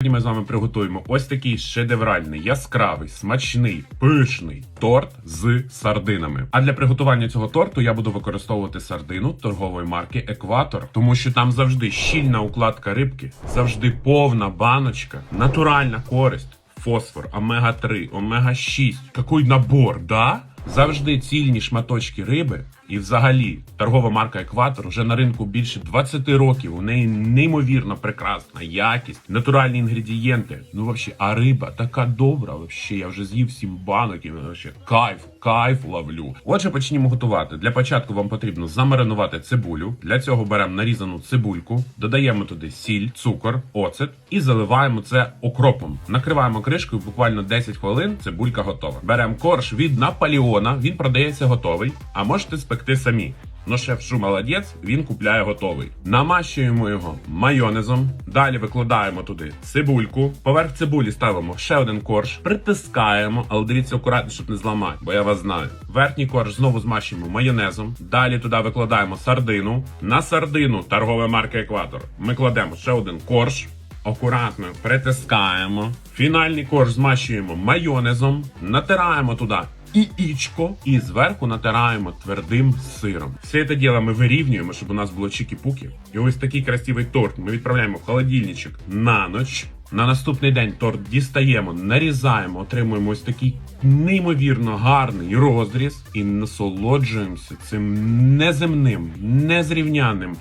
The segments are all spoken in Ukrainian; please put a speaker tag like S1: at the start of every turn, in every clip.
S1: Сьогодні ми з вами приготуємо ось такий шедевральний, яскравий, смачний, пишний торт з сардинами. А для приготування цього торту я буду використовувати сардину торгової марки Екватор, тому що там завжди щільна укладка рибки, завжди повна баночка, натуральна користь, фосфор, омега 3 омега 6 Какой набор, да? Завжди цільні шматочки риби. І взагалі торгова марка Екватор вже на ринку більше 20 років. У неї неймовірно прекрасна якість, натуральні інгредієнти. Ну вообще, а риба така добра. Вообще, я вже з'їв сім банок і вообще кайф, кайф ловлю. Отже, почнімо готувати. Для початку вам потрібно замаринувати цибулю. Для цього беремо нарізану цибульку, додаємо туди сіль, цукор, оцет і заливаємо це окропом. Накриваємо кришкою буквально 10 хвилин. Цибулька готова. Беремо корж від Наполеона. Він продається готовий, а можете спекти самі. Но шеф Шу молодець, він купляє готовий. Намащуємо його майонезом. Далі викладаємо туди цибульку. Поверх цибулі ставимо ще один корж, притискаємо, але дивіться акуратно, щоб не зламати, бо я вас знаю. Верхній корж знову змащуємо майонезом. Далі туди викладаємо сардину. На сардину торгова марка Екватор. Ми кладемо ще один корж. Акуратно притискаємо. Фінальний корж змащуємо майонезом, натираємо туди яєчко і зверху натираємо твердим сиром. Все це діло ми вирівнюємо, щоб у нас було чікі-пуки. І ось такий красивий торт ми відправляємо в холодильничок на ніч. На наступний день торт дістаємо, нарізаємо, отримуємо ось такий неймовірно гарний розріз і насолоджуємося цим неземним, незрівняним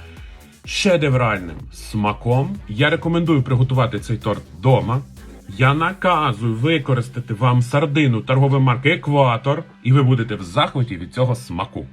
S1: шедевральним смаком. Я рекомендую приготувати цей торт вдома. Я наказую використати вам сардину торгової марки Екватор, і ви будете в захваті від цього смаку.